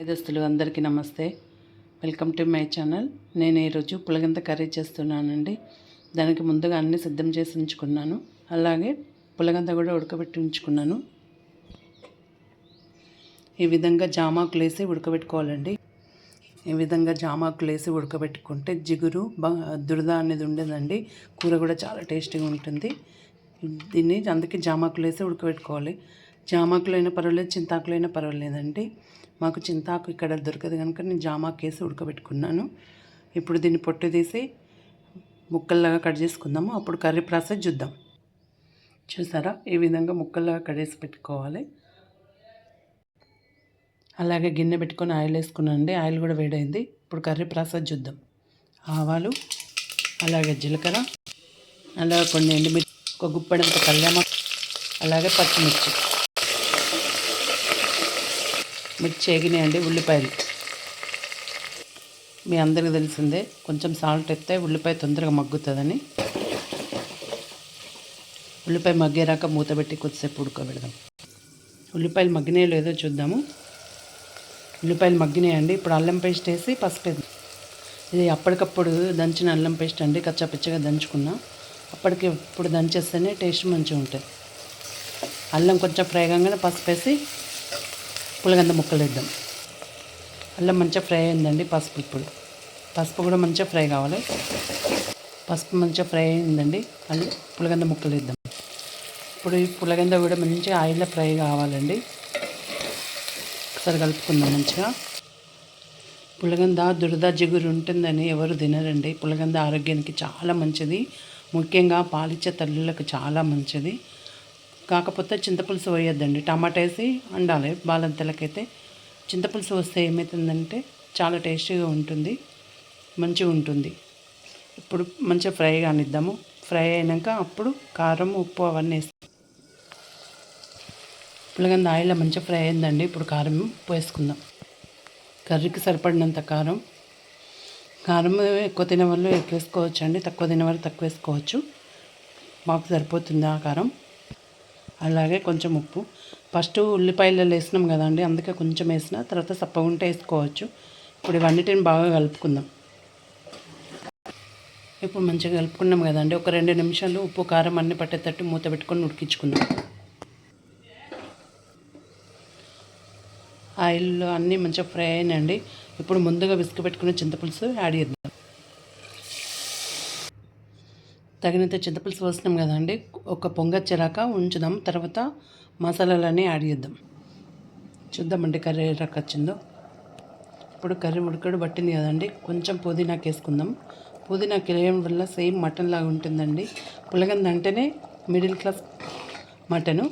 దోస్తులు అందరికీ నమస్తే. Welcome to my channel. నేను ఈరోజు పులగంత కర్రీ చేస్తున్నానండి. దానికి ముందుగా అన్ని సిద్ధం చేసి ఉంచుకున్నాను. అలాగే పులగంత కూడా ఉడకబెట్టి ఉంచుకున్నాను. ఈ విధంగా జామాకులు వేసి ఉడకబెట్టుకోవాలండి. ఈ విధంగా జామాకులు వేసి ఉడకబెట్టుకుంటే జిగురు దురద అనేది ఉండేదండి. కూర కూడా చాలా టేస్టీగా ఉంటుంది. దీన్ని అందుకే జామాకులు వేసి ఉడకబెట్టుకోవాలి. జామాకులు అయినా పర్వాలేదు చింతాకులు అయినా పర్వాలేదండి. మాకు చింతాకు ఇక్కడ దొరకదు కనుక నేను జామాకు వేసి ఉడకబెట్టుకున్నాను. ఇప్పుడు దీన్ని పొట్టు తీసి ముక్కల్లాగా కట్ చేసుకుందాము. అప్పుడు కర్రీ ప్రాసెస్ చూద్దాం. చూసారా? ఈ విధంగా ముక్కల్లాగా కట్ చేసి పెట్టుకోవాలి. అలాగే గిన్నె పెట్టుకొని ఆయిల్ వేసుకున్నానండి. ఆయిల్ కూడా వేడైంది. ఇప్పుడు కర్రీ ప్రాసెస్ చూద్దాం. ఆవాలు అలాగే జీలకర్ర అలాగే కొన్ని ఎండుమిర్చి ఒక గుప్పెడంత కళ్యామ అలాగే పచ్చిమిర్చి. మిర్చి ఎగినాయండి ఉల్లిపాయలు. మీ అందరికీ తెలిసిందే కొంచెం సాల్ట్ ఎత్తే ఉల్లిపాయ తొందరగా మగ్గుతుందని. ఉల్లిపాయ మగ్గేరాక మూత పెట్టి కొద్దిసేపు ఉడకబెడదాం. ఉల్లిపాయలు మగ్గినాయో లేదో చూద్దాము. ఉల్లిపాయలు మగ్గినాయండి ఇప్పుడు అల్లం పేస్ట్ వేసి పసుపు వేద్దాం. ఇది అప్పటికప్పుడు దంచిన అల్లం పేస్ట్ అండి కచ్చాపిచ్చగా దంచుకున్నా. అప్పటికి ఇప్పుడు దంచేస్తేనే టేస్ట్ మంచిగా ఉంటుంది అల్లం కొంచెం ఫ్రై కాగానే పసుపు వేసి పులగంద ముక్కలు వేద్దాం అల్లం మంచిగా ఫ్రై అయిందండి పసుపు ఇప్పుడు. పసుపు కూడా మంచిగా ఫ్రై కావాలి. పసుపు మంచిగా ఫ్రై అయిందండి. అల్లం పులగంద ముక్కలు వేద్దాం ఇప్పుడు ఈ పులగంద కూడా మంచిగా ఆయిల్లో ఫ్రై కావాలండి. ఒకసారి కలుపుకుందాం మంచిగా. పులగంద దురద జిగురు ఉంటుందని ఎవరు తినరండి. పులగంద ఆరోగ్యానికి చాలా మంచిది. ముఖ్యంగా పాలిచ్చే తల్లులకు చాలా మంచిది. కాకపోతే చింతపులుసు వేయొద్దండి టమాటా వేసి వండాలి. బాలంతలకైతే చింతపులుసు వస్తే ఏమవుతుందంటే చాలా టేస్టీగా ఉంటుంది. మంచిగా ఉంటుంది. ఇప్పుడు మంచిగా ఫ్రై కానిద్దాము. ఫ్రై అయినాక అప్పుడు కారం ఉప్పు అవన్నీ వేస్తాం పులగంద ఆయిల్ మంచిగా ఫ్రై అయిందండి. ఇప్పుడు కారం ఉప్పు వేసుకుందాం కర్రీకి సరిపడినంత కారం. కారం ఎక్కువ తినే వాళ్ళు ఎక్కువ వేసుకోవచ్చు అండి తక్కువ తినే వాళ్ళు తక్కువ వేసుకోవచ్చు. మాకు సరిపోతుంది ఆ కారం? అలాగే కొంచెం ఉప్పు. ఫస్ట్ ఉల్లిపాయలు వేసినాం కదండి అందుకే కొంచెం వేసిన తర్వాత సప్పగా ఉంటే వేసుకోవచ్చు. ఇప్పుడు ఇవన్నిటిని బాగా కలుపుకుందాం. ఇప్పుడు మంచిగా కలుపుకున్నాం కదండి ఒక రెండు నిమిషాలు ఉప్పు కారం అన్ని పట్టేటట్టు మూత పెట్టుకొని ఉడికించుకుందాం. ఆయిల్లో అన్నీ మంచిగా ఫ్రై అయినండి ఇప్పుడు ముందుగా విసుగు పెట్టుకున్న చింతపులుసు యాడ్ చేద్దాం. తగినంత చింతపులుసు పోసినాం కదండి. ఒక పొంగచ్చేరాక ఉంచుదాం. తర్వాత మసాలాలన్నీ యాడ్ చేద్దాం. చూద్దామండి కర్రీ ఏ వచ్చిందో. ఇప్పుడు కర్రీ ఉడకడు పట్టింది కదండి. కొంచెం పుదీనాకు వేసుకుందాం. పుదీనాకు వేయడం వల్ల సేమ్ మటన్ లాగా ఉంటుందండి. పులగంద అంటేనే మిడిల్ క్లాస్ మటను.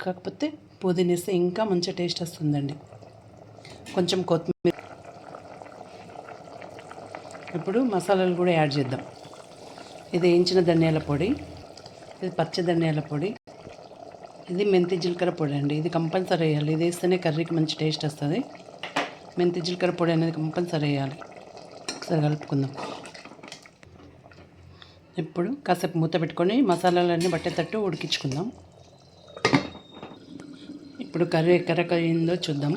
కాకపోతే పుదీనా వేస్తే ఇంకా మంచి టేస్ట్ వస్తుందండి. కొంచెం కొత్తిమీర. ఇప్పుడు మసాలాలు కూడా యాడ్ చేద్దాం. ఇది వేయించిన ధనియాల పొడి ఇది పచ్చ ధనియాల పొడి ఇది మెంతి జీలకర్ర పొడి అండి. ఇది కంపల్సరీ వేయాలి. ఇది వేస్తేనే కర్రీకి మంచి టేస్ట్ వస్తుంది. మెంతి జీలకర్ర పొడి అనేది కంపల్సరీ వేయాలి. ఒకసారి కలుపుకుందాం. ఇప్పుడు కాసేపు మూత పెట్టుకొని మసాలాలన్నీ బట్టేటట్టు ఉడికించుకుందాం. ఇప్పుడు కర్రీ ఎక్కడెక్క అయిందో చూద్దాం.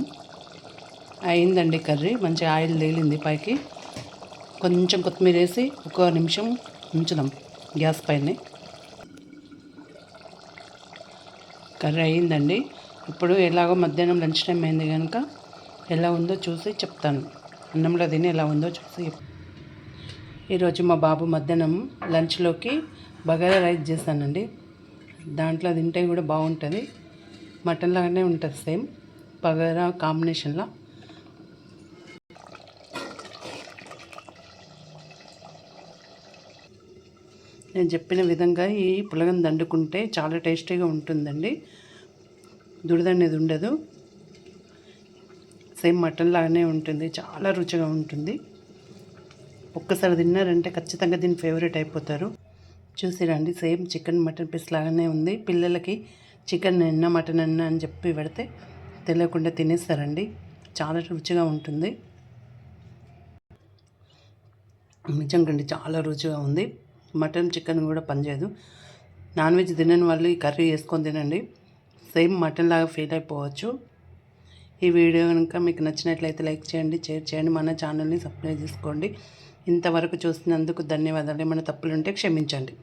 అయిందండి కర్రీ. మంచి ఆయిల్ తేలింది పైకి. కొంచెం కొత్తిమీర వేసి ఒక నిమిషం ఉంచుదాం గ్యాస్ పైనే. కర్రీ అయిందండి. ఇప్పుడు ఎలాగో మధ్యాహ్నం లంచ్ టైం అయింది కనుక ఎలా ఉందో చూసి చెప్తాను. అన్నంలో తిని ఎలా ఉందో చూసి ఈరోజు మా బాబు మధ్యాహ్నం లంచ్లోకి బగారా రైస్ చేశానండి దాంట్లో తింటే కూడా బాగుంటుంది. మటన్ లాగానే ఉంటుంది సేమ్. బగారా కాంబినేషన్లో. నేను చెప్పిన విధంగా ఈ పులగం దండుకుంటే చాలా టేస్టీగా ఉంటుందండి. దురద అనేది ఉండదు. సేమ్ మటన్ లాగానే ఉంటుంది. చాలా రుచిగా ఉంటుంది. ఒక్కసారి తిన్నారంటే ఖచ్చితంగా దీని ఫేవరెట్ అయిపోతారు. చూసిరండి సేమ్ చికెన్ మటన్ పీస్ లాగానే ఉంది. పిల్లలకి చికెన్ ఎన్న మటన్ అన్న అని చెప్పి పెడితే తెలియకుండా తినేస్తారండి. చాలా రుచిగా ఉంటుంది. నిజంగా చాలా రుచిగా ఉంది. మటన్ చికెన్ కూడా పనిచేయదు. నాన్ వెజ్ తినని వాళ్ళు ఈ కర్రీ వేసుకొని తినండి. సేమ్ మటన్ లాగా ఫీల్ అయిపోవచ్చు. ఈ వీడియో కనుక మీకు నచ్చినట్లయితే లైక్ చేయండి షేర్ చేయండి మన ఛానల్ని సబ్స్క్రైబ్ చేసుకోండి. ఇంతవరకు చూసినందుకు ధన్యవాదాలు. ఏమైనా తప్పులుంటే క్షమించండి.